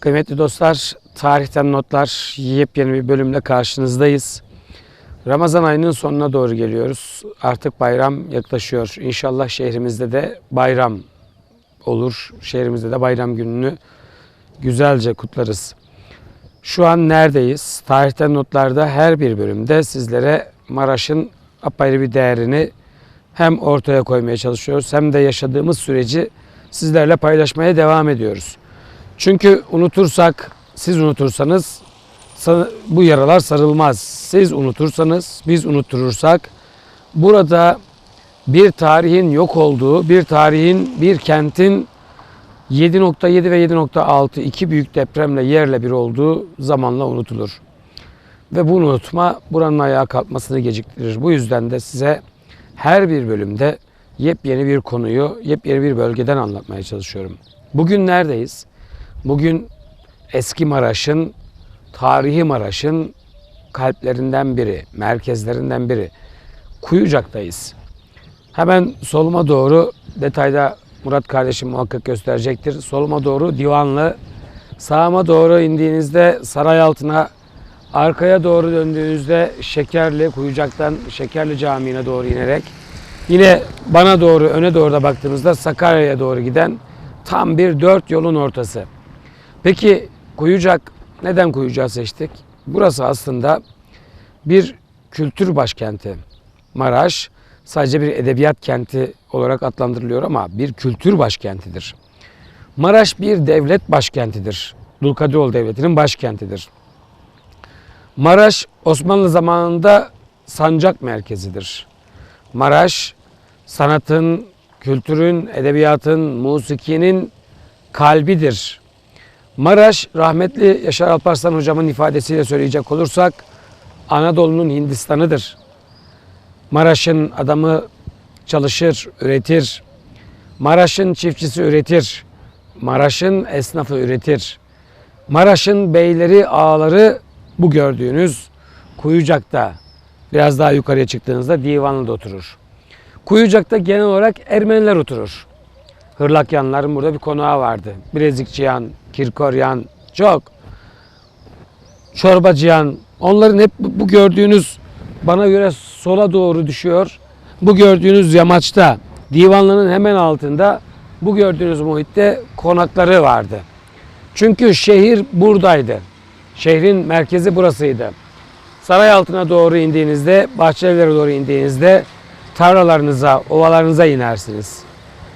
Kıymetli dostlar, tarihten notlar yepyeni bir bölümle karşınızdayız. Ramazan ayının sonuna doğru geliyoruz. Artık bayram yaklaşıyor. İnşallah şehrimizde de bayram olur. Şehrimizde de bayram gününü güzelce kutlarız. Şu an neredeyiz? Tarihten notlarda her bir bölümde sizlere Maraş'ın apayrı bir değerini hem ortaya koymaya çalışıyoruz hem de yaşadığımız süreci sizlerle paylaşmaya devam ediyoruz. Çünkü unutursak, siz unutursanız sa- bu yaralar sarılmaz. Siz unutursanız, biz unutturursak burada bir tarihin yok olduğu, bir tarihin, bir kentin 7.7 ve 7.6 iki büyük depremle yerle bir olduğu zamanla unutulur. Ve bu unutma buranın ayağa kalkmasını geciktirir. Bu yüzden de size her bir bölümde yepyeni bir konuyu, yepyeni bir bölgeden anlatmaya çalışıyorum. Bugün neredeyiz? Bugün eski Maraş'ın, tarihi Maraş'ın kalplerinden biri, merkezlerinden biri. Kuyucak'tayız. Hemen soluma doğru detayda Murat kardeşim muhakkak gösterecektir. Soluma doğru Divanlı, sağıma doğru indiğinizde saray altına, arkaya doğru döndüğünüzde Şekerli, Kuyucak'tan Şekerli Camii'ne doğru inerek yine bana doğru, öne doğru da baktığımızda Sakarya'ya doğru giden tam bir dört yolun ortası. Peki Kuyucak, neden Kuyucak'ı seçtik? Burası aslında bir kültür başkenti. Maraş sadece bir edebiyat kenti olarak adlandırılıyor ama bir kültür başkentidir. Maraş bir devlet başkentidir. Dulkadiroğlu Devleti'nin başkentidir. Maraş Osmanlı zamanında sancak merkezidir. Maraş sanatın, kültürün, edebiyatın, musikinin kalbidir. Maraş rahmetli Yaşar Alparslan hocamın ifadesiyle söyleyecek olursak Anadolu'nun Hindistan'ıdır. Maraş'ın adamı çalışır, üretir. Maraş'ın çiftçisi üretir. Maraş'ın esnafı üretir. Maraş'ın beyleri, ağaları bu gördüğünüz Kuyucak'ta biraz daha yukarıya çıktığınızda Divanlı'da oturur. Kuyucak'ta genel olarak Ermeniler oturur. Hırlakyanların burada bir konağı vardı. Bilezikçiyan, Kirkoryan, çok. Çorbacıyan. Onların hep bu gördüğünüz bana göre sola doğru düşüyor. Bu gördüğünüz yamaçta divanlının hemen altında bu gördüğünüz muhitte konakları vardı. Çünkü şehir buradaydı. Şehrin merkezi burasıydı. Saray altına doğru indiğinizde, bahçelere doğru indiğinizde tarlalarınıza, ovalarınıza inersiniz.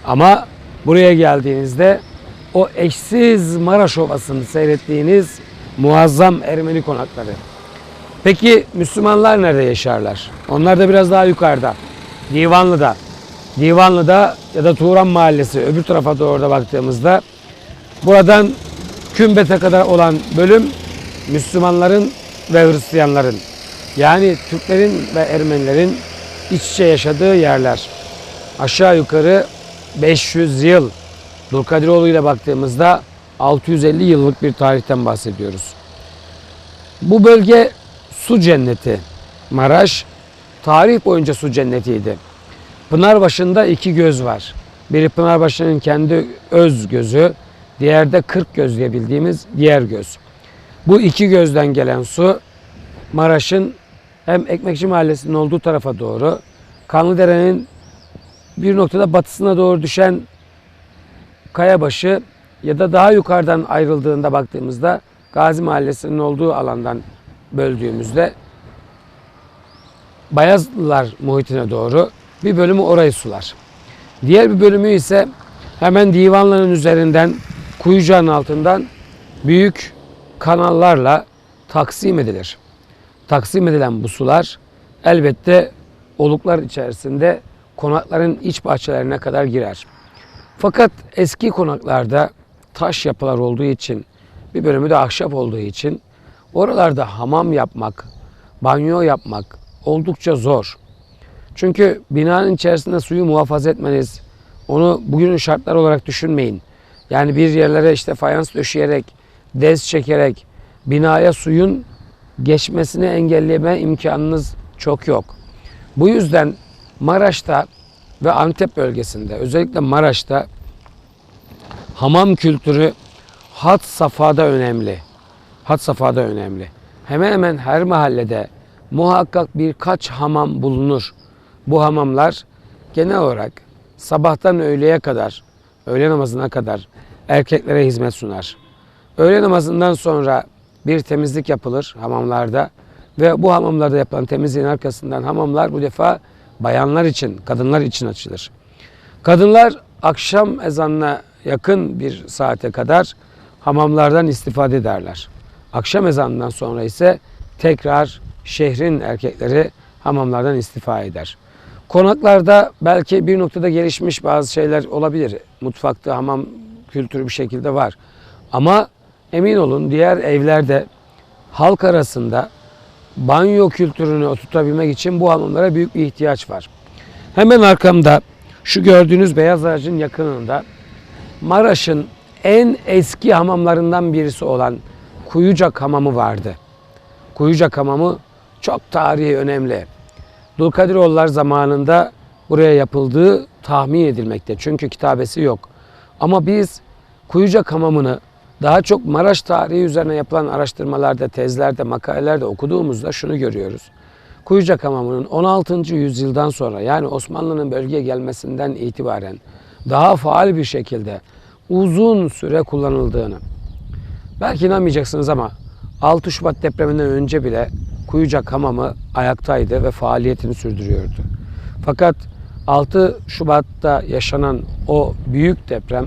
Ama buraya geldiğinizde o eşsiz Maraş Ovası'nı seyrettiğiniz muazzam Ermeni konakları. Peki Müslümanlar nerede yaşarlar? Onlar da biraz daha yukarıda. Divanlı'da. Divanlı'da ya da Turan Mahallesi öbür tarafa doğru da baktığımızda buradan Kümbet'e kadar olan bölüm Müslümanların ve Hristiyanların yani Türklerin ve Ermenilerin iç içe yaşadığı yerler. Aşağı yukarı 500 yıl Dulkadiroğlu ile baktığımızda 650 yıllık bir tarihten bahsediyoruz. Bu bölge su cenneti. Maraş tarih boyunca su cennetiydi. Pınarbaşı'nda iki göz var. Biri Pınarbaşı'nın kendi öz gözü, diğer de kırk göz diye bildiğimiz diğer göz. Bu iki gözden gelen su Maraş'ın hem Ekmekçi Mahallesi'nin olduğu tarafa doğru, Kanlıdere'nin bir noktada batısına doğru düşen Kayabaşı ya da daha yukarıdan ayrıldığında baktığımızda Gazi Mahallesi'nin olduğu alandan böldüğümüzde Bayazlılar muhitine doğru bir bölümü orayı sular. Diğer bir bölümü ise hemen Divanlı'nın üzerinden Kuyucağın altından büyük kanallarla taksim edilir. Taksim edilen bu sular elbette oluklar içerisinde konakların iç bahçelerine kadar girer. Fakat eski konaklarda taş yapılar olduğu için bir bölümü de ahşap olduğu için oralarda hamam yapmak, banyo yapmak oldukça zor. Çünkü binanın içerisinde suyu muhafaza etmeniz, onu bugünün şartları olarak düşünmeyin. Yani bir yerlere işte fayans döşeyerek, dez çekerek binaya suyun geçmesini engelleme imkanınız çok yok. Bu yüzden Maraş'ta ve Antep bölgesinde özellikle Maraş'ta hamam kültürü had safhada önemli. Had safhada önemli. Hemen hemen her mahallede muhakkak birkaç hamam bulunur. Bu hamamlar genel olarak sabahtan öğleye kadar, öğle namazına kadar erkeklere hizmet sunar. Öğle namazından sonra bir temizlik yapılır hamamlarda ve bu hamamlarda yapılan temizliğin arkasından hamamlar bu defa bayanlar için, kadınlar için açılır. Kadınlar akşam ezanına yakın bir saate kadar hamamlardan istifade ederler. Akşam ezanından sonra ise tekrar şehrin erkekleri hamamlardan istifa eder. Konaklarda belki bir noktada gelişmiş bazı şeyler olabilir. Mutfakta hamam kültürü bir şekilde var. Ama emin olun diğer evlerde halk arasında banyo kültürünü oturtabilmek için bu hamamlara büyük bir ihtiyaç var. Hemen arkamda şu gördüğünüz beyaz ağacın yakınında Maraş'ın en eski hamamlarından birisi olan Kuyucak Hamamı vardı. Kuyucak Hamamı çok tarihi önemli. Dulkadiroğullar zamanında buraya yapıldığı tahmin edilmekte. Çünkü kitabesi yok. Ama biz Kuyucak Hamamı'nı daha çok Maraş tarihi üzerine yapılan araştırmalarda, tezlerde, makalelerde okuduğumuzda şunu görüyoruz. Kuyucak Hamamı'nın 16. yüzyıldan sonra yani Osmanlı'nın bölgeye gelmesinden itibaren daha faal bir şekilde uzun süre kullanıldığını. Belki inanmayacaksınız ama 6 Şubat depreminden önce bile Kuyucak Hamamı ayaktaydı ve faaliyetini sürdürüyordu. Fakat 6 Şubat'ta yaşanan o büyük deprem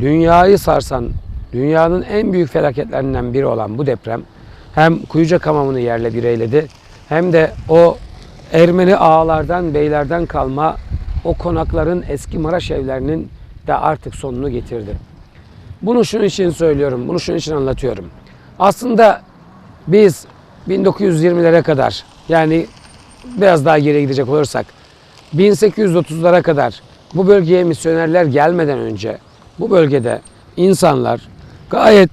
dünyayı sarsan, dünyanın en büyük felaketlerinden biri olan bu deprem hem Kuyucak Hamamı'nı yerle bir eyledi hem de o Ermeni ağalardan, beylerden kalma o konakların eski Maraş evlerinin de artık sonunu getirdi. Bunu şunun için söylüyorum, bunu şunun için anlatıyorum. Aslında biz 1920'lere kadar yani biraz daha geriye gidecek olursak 1830'lara kadar bu bölgeye misyonerler gelmeden önce bu bölgede insanlar gayet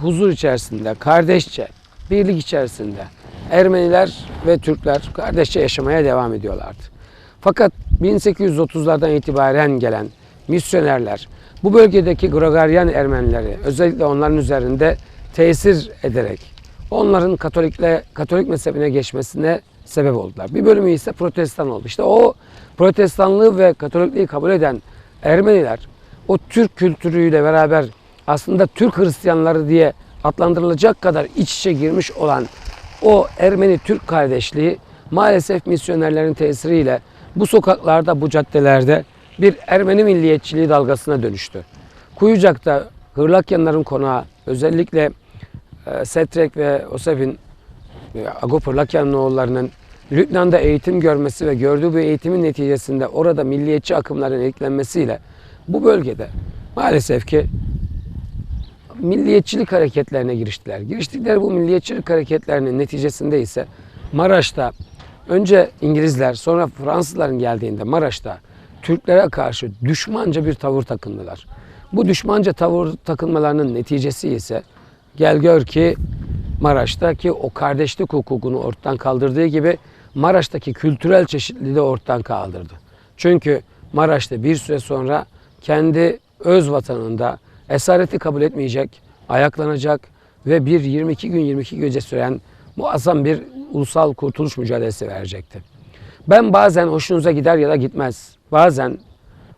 huzur içerisinde, kardeşçe, birlik içerisinde Ermeniler ve Türkler kardeşçe yaşamaya devam ediyorlardı. Fakat 1830'lardan itibaren gelen misyonerler bu bölgedeki Gregorian Ermenileri özellikle onların üzerinde tesir ederek onların Katolikle Katolik mezhebine geçmesine sebep oldular. Bir bölümü ise Protestan oldu. İşte o Protestanlığı ve Katolikliği kabul eden Ermeniler o Türk kültürüyle beraber aslında Türk Hristiyanları diye adlandırılacak kadar iç içe girmiş olan o Ermeni-Türk kardeşliği maalesef misyonerlerin tesiriyle bu sokaklarda, bu caddelerde bir Ermeni milliyetçiliği dalgasına dönüştü. Kuyucak'ta Hırlakyanların konağı özellikle e, Setrek ve Osef'in e, Agop Hırlakyan'ın oğullarının Lübnan'da eğitim görmesi ve gördüğü bu eğitimin neticesinde orada milliyetçi akımların eklenmesiyle bu bölgede maalesef ki milliyetçilik hareketlerine giriştiler. Giriştikleri bu milliyetçilik hareketlerinin neticesinde ise Maraş'ta önce İngilizler sonra Fransızların geldiğinde Maraş'ta Türklere karşı düşmanca bir tavır takındılar. Bu düşmanca tavır takınmalarının neticesi ise gel gör ki Maraş'taki o kardeşlik hukukunu ortadan kaldırdığı gibi Maraş'taki kültürel çeşitliliği de ortadan kaldırdı. Çünkü Maraş'ta bir süre sonra kendi öz vatanında esareti kabul etmeyecek, ayaklanacak ve bir 22 gün 22 gece süren muazzam bir ulusal kurtuluş mücadelesi verecekti. Ben bazen hoşunuza gider ya da gitmez. Bazen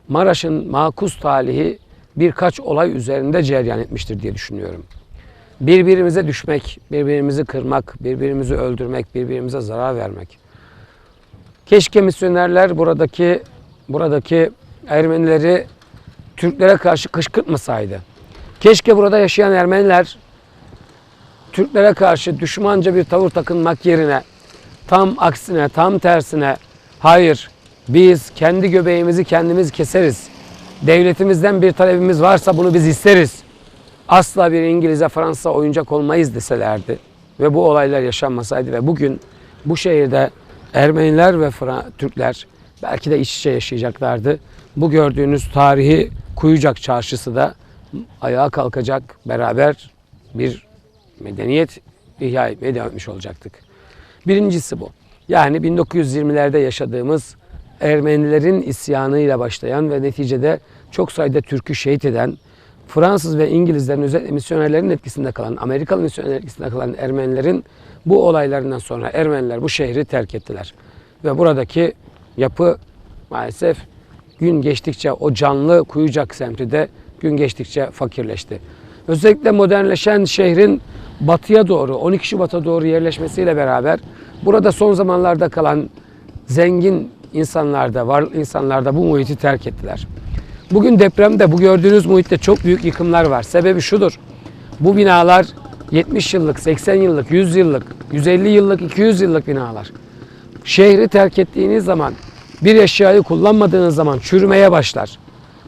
Maraş'ın makus talihi birkaç olay üzerinde cereyan etmiştir diye düşünüyorum. Birbirimize düşmek, birbirimizi kırmak, birbirimizi öldürmek, birbirimize zarar vermek. Keşke misyonerler buradaki buradaki Ermenileri Türklere karşı kışkırtmasaydı. Keşke burada yaşayan Ermeniler Türklere karşı düşmanca bir tavır takınmak yerine tam aksine, tam tersine hayır biz kendi göbeğimizi kendimiz keseriz. Devletimizden bir talebimiz varsa bunu biz isteriz. Asla bir İngiliz'e Fransa oyuncak olmayız deselerdi ve bu olaylar yaşanmasaydı ve bugün bu şehirde Ermeniler ve Türkler belki de iç içe yaşayacaklardı. Bu gördüğünüz tarihi Kuyucak Çarşısı da ayağa kalkacak beraber bir medeniyet ihya etmeye devam etmiş olacaktık. Birincisi bu. Yani 1920'lerde yaşadığımız Ermenilerin isyanıyla başlayan ve neticede çok sayıda Türk'ü şehit eden Fransız ve İngilizlerin özellikle misyonerlerin etkisinde kalan, Amerikalı misyonerlerin etkisinde kalan Ermenilerin bu olaylarından sonra Ermeniler bu şehri terk ettiler. Ve buradaki yapı maalesef gün geçtikçe o canlı Kuyucak semti de gün geçtikçe fakirleşti. Özellikle modernleşen şehrin batıya doğru, 12 Şubat'a doğru yerleşmesiyle beraber burada son zamanlarda kalan zengin insanlar da, varlıklı insanlar da bu muhiti terk ettiler. Bugün depremde bu gördüğünüz muhitte çok büyük yıkımlar var. Sebebi şudur. Bu binalar 70 yıllık, 80 yıllık, 100 yıllık, 150 yıllık, 200 yıllık binalar. Şehri terk ettiğiniz zaman, bir eşyayı kullanmadığınız zaman çürümeye başlar.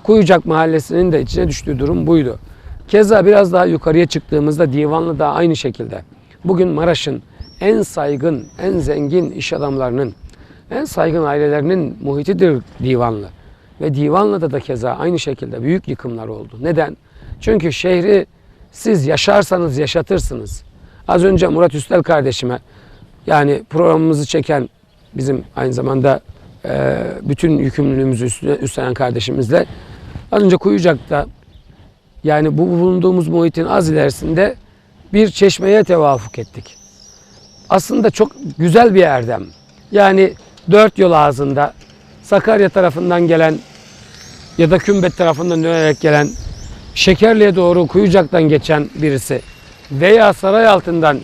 Kuyucak Mahallesi'nin de içine düştüğü durum buydu. Keza biraz daha yukarıya çıktığımızda Divanlı da aynı şekilde. Bugün Maraş'ın en saygın, en zengin iş adamlarının, en saygın ailelerinin muhitidir Divanlı. Ve Divanlı'da da keza aynı şekilde büyük yıkımlar oldu. Neden? Çünkü şehri siz yaşarsanız yaşatırsınız. Az önce Murat Üstel kardeşime yani programımızı çeken bizim aynı zamanda e, bütün yükümlülüğümüzü üstlenen kardeşimizle az önce Kuyucak'ta yani bu bulunduğumuz muhitin az ilerisinde bir çeşmeye tevafuk ettik. Aslında çok güzel bir erdem. Yani dört yol ağzında Sakarya tarafından gelen ya da Kümbet tarafından dönerek gelen Şekerli'ye doğru Kuyucak'tan geçen birisi veya Saray altından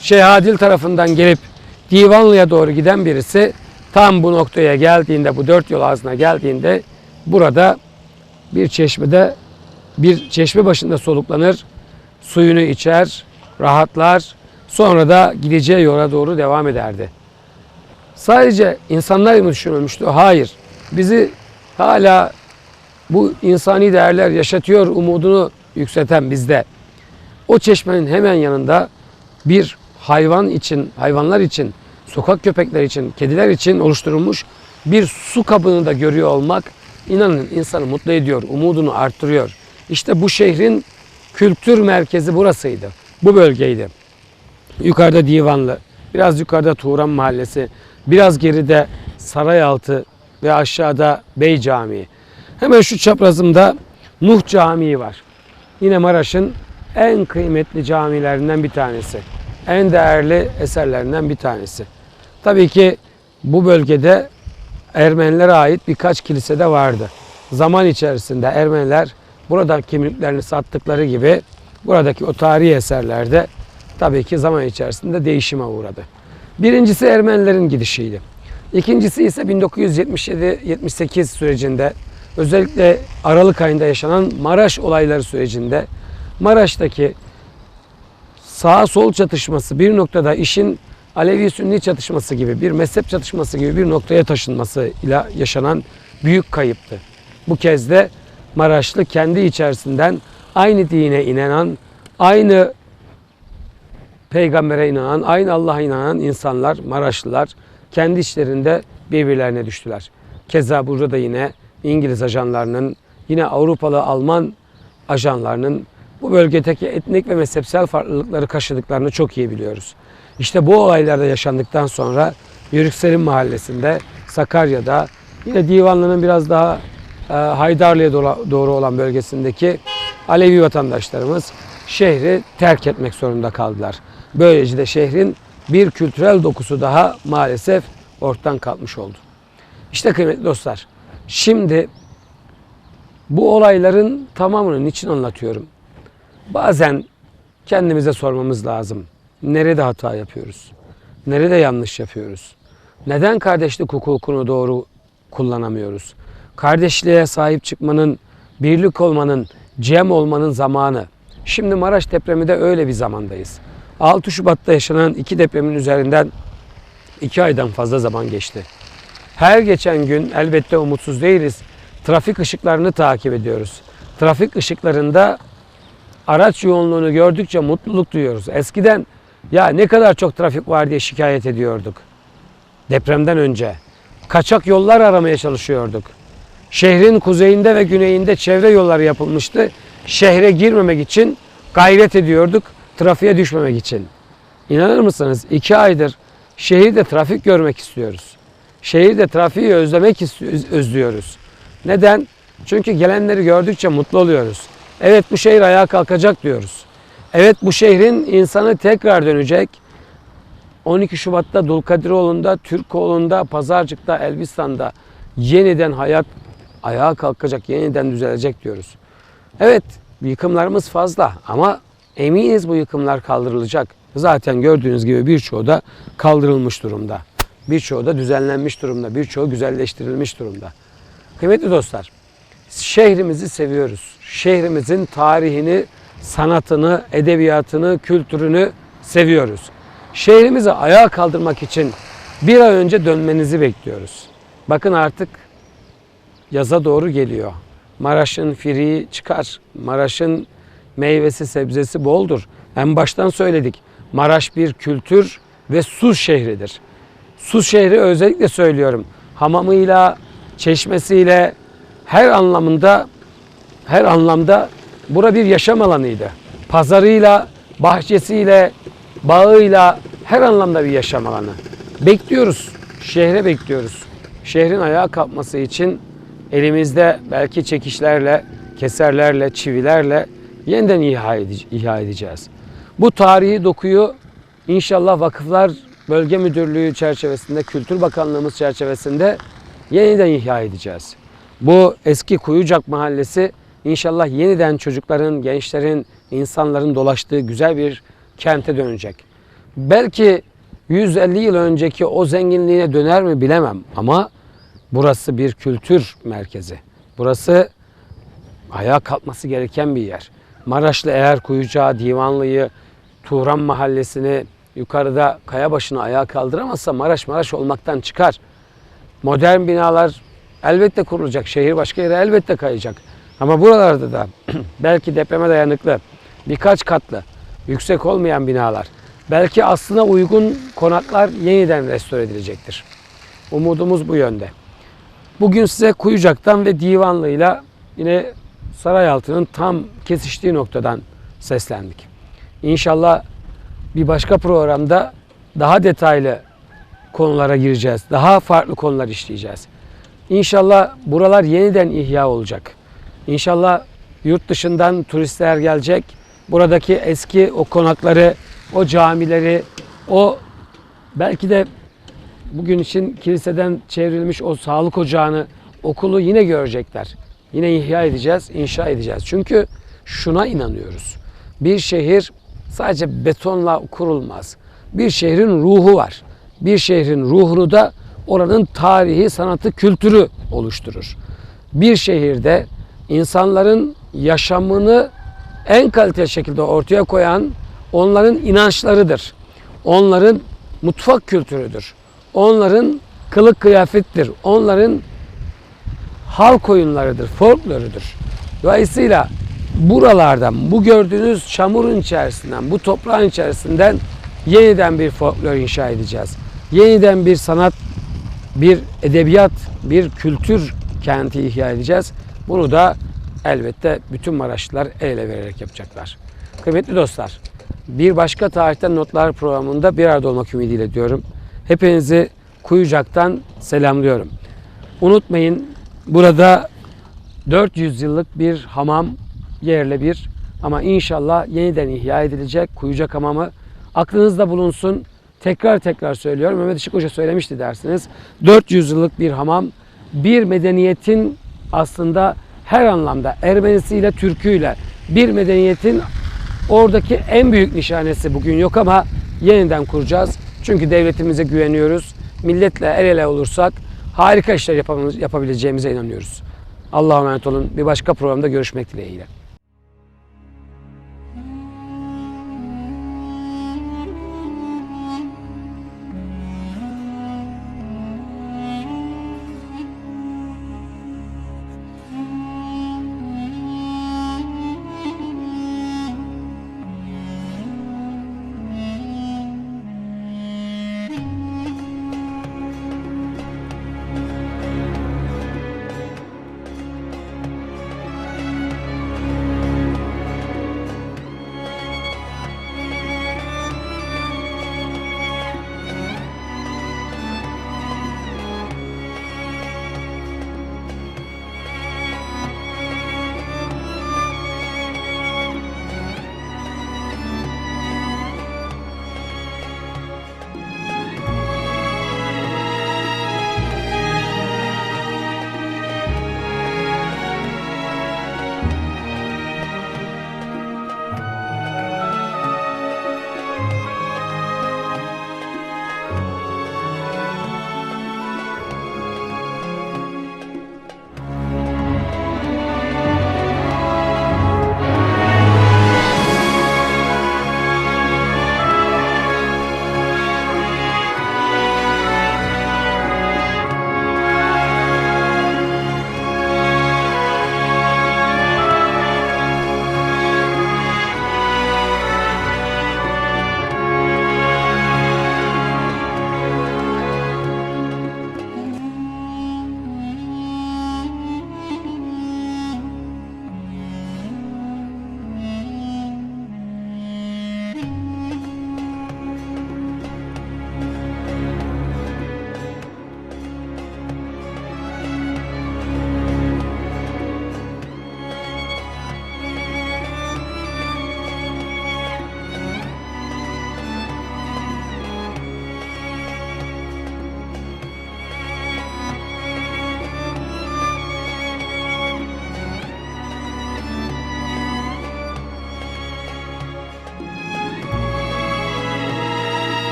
Şeyhadil tarafından gelip Divanlı'ya doğru giden birisi tam bu noktaya geldiğinde, bu dört yol ağzına geldiğinde burada bir çeşmede bir çeşme başında soluklanır, suyunu içer, rahatlar, sonra da gideceği yola doğru devam ederdi. Sadece insanlar mı düşünülmüştü? Hayır. Bizi hala bu insani değerler yaşatıyor umudunu yükselten bizde. O çeşmenin hemen yanında bir hayvan için, hayvanlar için, sokak köpekleri için, kediler için oluşturulmuş bir su kabını da görüyor olmak inanın insanı mutlu ediyor, umudunu arttırıyor. İşte bu şehrin kültür merkezi burasıydı. Bu bölgeydi. Yukarıda Divanlı, biraz yukarıda Turan Mahallesi, biraz geride Sarayaltı ve aşağıda Bey Camii. Hemen şu çaprazımda Nuh Camii var. Yine Maraş'ın en kıymetli camilerinden bir tanesi. En değerli eserlerinden bir tanesi. Tabii ki bu bölgede Ermenilere ait birkaç kilise de vardı. Zaman içerisinde Ermeniler burada kimliklerini sattıkları gibi buradaki o tarihi eserlerde tabii ki zaman içerisinde değişime uğradı. Birincisi Ermenilerin gidişiydi. İkincisi ise 1977-78 sürecinde özellikle Aralık ayında yaşanan Maraş olayları sürecinde Maraş'taki sağ sol çatışması bir noktada işin Alevi Sünni çatışması gibi bir mezhep çatışması gibi bir noktaya taşınması ile yaşanan büyük kayıptı. Bu kez de Maraşlı kendi içerisinden aynı dine inanan, aynı peygambere inanan, aynı Allah'a inanan insanlar, Maraşlılar kendi içlerinde birbirlerine düştüler. Keza burada da yine İngiliz ajanlarının, yine Avrupalı Alman ajanlarının bu bölgedeki etnik ve mezhepsel farklılıkları kaşıdıklarını çok iyi biliyoruz. İşte bu olaylarda yaşandıktan sonra Yörükselim Mahallesi'nde, Sakarya'da, yine Divanlı'nın biraz daha e, Haydarlı'ya doğru olan bölgesindeki Alevi vatandaşlarımız şehri terk etmek zorunda kaldılar. Böylece de şehrin bir kültürel dokusu daha maalesef ortadan kalkmış oldu. İşte kıymetli dostlar, şimdi bu olayların tamamını niçin anlatıyorum? Bazen kendimize sormamız lazım. Nerede hata yapıyoruz? Nerede yanlış yapıyoruz? Neden kardeşlik hukukunu doğru kullanamıyoruz? Kardeşliğe sahip çıkmanın, birlik olmanın, cem olmanın zamanı. Şimdi Maraş depremi de öyle bir zamandayız. 6 Şubat'ta yaşanan iki depremin üzerinden iki aydan fazla zaman geçti. Her geçen gün elbette umutsuz değiliz. Trafik ışıklarını takip ediyoruz. Trafik ışıklarında araç yoğunluğunu gördükçe mutluluk duyuyoruz. Eskiden ya ne kadar çok trafik var diye şikayet ediyorduk. Depremden önce. Kaçak yollar aramaya çalışıyorduk. Şehrin kuzeyinde ve güneyinde çevre yolları yapılmıştı. Şehre girmemek için gayret ediyorduk. Trafiğe düşmemek için. İnanır mısınız? iki aydır şehirde trafik görmek istiyoruz. Şehirde trafiği özlemek özlüyoruz. Neden? Çünkü gelenleri gördükçe mutlu oluyoruz. Evet bu şehir ayağa kalkacak diyoruz. Evet bu şehrin insanı tekrar dönecek. 12 Şubat'ta Dulkadiroğlu'nda, Türkoğlu'nda, Pazarcık'ta, Elbistan'da yeniden hayat ayağa kalkacak, yeniden düzelecek diyoruz. Evet yıkımlarımız fazla ama eminiz bu yıkımlar kaldırılacak. Zaten gördüğünüz gibi birçoğu da kaldırılmış durumda. Birçoğu da düzenlenmiş durumda. Birçoğu güzelleştirilmiş durumda. Kıymetli dostlar, şehrimizi seviyoruz. Şehrimizin tarihini, sanatını, edebiyatını, kültürünü seviyoruz. Şehrimizi ayağa kaldırmak için bir ay önce dönmenizi bekliyoruz. Bakın artık yaza doğru geliyor. Maraş'ın firiği çıkar. Maraş'ın meyvesi sebzesi boldur. En baştan söyledik. Maraş bir kültür ve su şehridir. Su şehri özellikle söylüyorum. Hamamıyla, çeşmesiyle her anlamında her anlamda bura bir yaşam alanıydı. Pazarıyla, bahçesiyle, bağıyla her anlamda bir yaşam alanı. Bekliyoruz. Şehre bekliyoruz. Şehrin ayağa kalkması için elimizde belki çekişlerle, keserlerle, çivilerle yeniden ihya ede- ihya edeceğiz. Bu tarihi dokuyu inşallah Vakıflar Bölge Müdürlüğü çerçevesinde, Kültür Bakanlığımız çerçevesinde yeniden ihya edeceğiz. Bu eski Kuyucak Mahallesi inşallah yeniden çocukların, gençlerin, insanların dolaştığı güzel bir kente dönecek. Belki 150 yıl önceki o zenginliğine döner mi bilemem ama burası bir kültür merkezi. Burası ayağa kalkması gereken bir yer. Maraşlı eğer Kuyucağı, Divanlı'yı, Turan Mahallesi'ni, yukarıda Kayabaşı'nı ayağa kaldıramazsa Maraş Maraş olmaktan çıkar. Modern binalar elbette kurulacak. Şehir başka yere elbette kayacak. Ama buralarda da belki depreme dayanıklı, birkaç katlı, yüksek olmayan binalar, belki aslına uygun konaklar yeniden restore edilecektir. Umudumuz bu yönde. Bugün size Kuyucak'tan ve Divanlı'yla yine Sarayaltı'nın tam kesiştiği noktadan seslendik. İnşallah bir başka programda daha detaylı konulara gireceğiz. Daha farklı konular işleyeceğiz. İnşallah buralar yeniden ihya olacak. İnşallah yurt dışından turistler gelecek. Buradaki eski o konakları, o camileri, o belki de bugün için kiliseden çevrilmiş o sağlık ocağını, okulu yine görecekler. Yine ihya edeceğiz, inşa edeceğiz. Çünkü şuna inanıyoruz. Bir şehir sadece betonla kurulmaz. Bir şehrin ruhu var. Bir şehrin ruhunu da oranın tarihi, sanatı, kültürü oluşturur. Bir şehirde insanların yaşamını en kaliteli şekilde ortaya koyan onların inançlarıdır. Onların mutfak kültürüdür. Onların kılık kıyafettir. Onların halk oyunlarıdır, folklorudur. Dolayısıyla buralardan, bu gördüğünüz çamurun içerisinden, bu toprağın içerisinden yeniden bir folklor inşa edeceğiz. Yeniden bir sanat, bir edebiyat, bir kültür kenti ihya edeceğiz. Bunu da elbette bütün Maraşlılar el ele vererek yapacaklar. Kıymetli dostlar, bir başka tarihten notlar programında bir arada olmak ümidiyle diyorum. Hepinizi Kuyucak'tan selamlıyorum. Unutmayın burada 400 yıllık bir hamam yerle bir ama inşallah yeniden ihya edilecek Kuyucak Hamamı. Aklınızda bulunsun. Tekrar tekrar söylüyorum. Mehmet Işık Hoca söylemişti dersiniz. 400 yıllık bir hamam bir medeniyetin aslında her anlamda Ermenisiyle, Türküyle bir medeniyetin oradaki en büyük nişanesi bugün yok ama yeniden kuracağız. Çünkü devletimize güveniyoruz. Milletle el ele olursak harika işler yapabileceğimize inanıyoruz. Allah'a emanet olun. Bir başka programda görüşmek dileğiyle.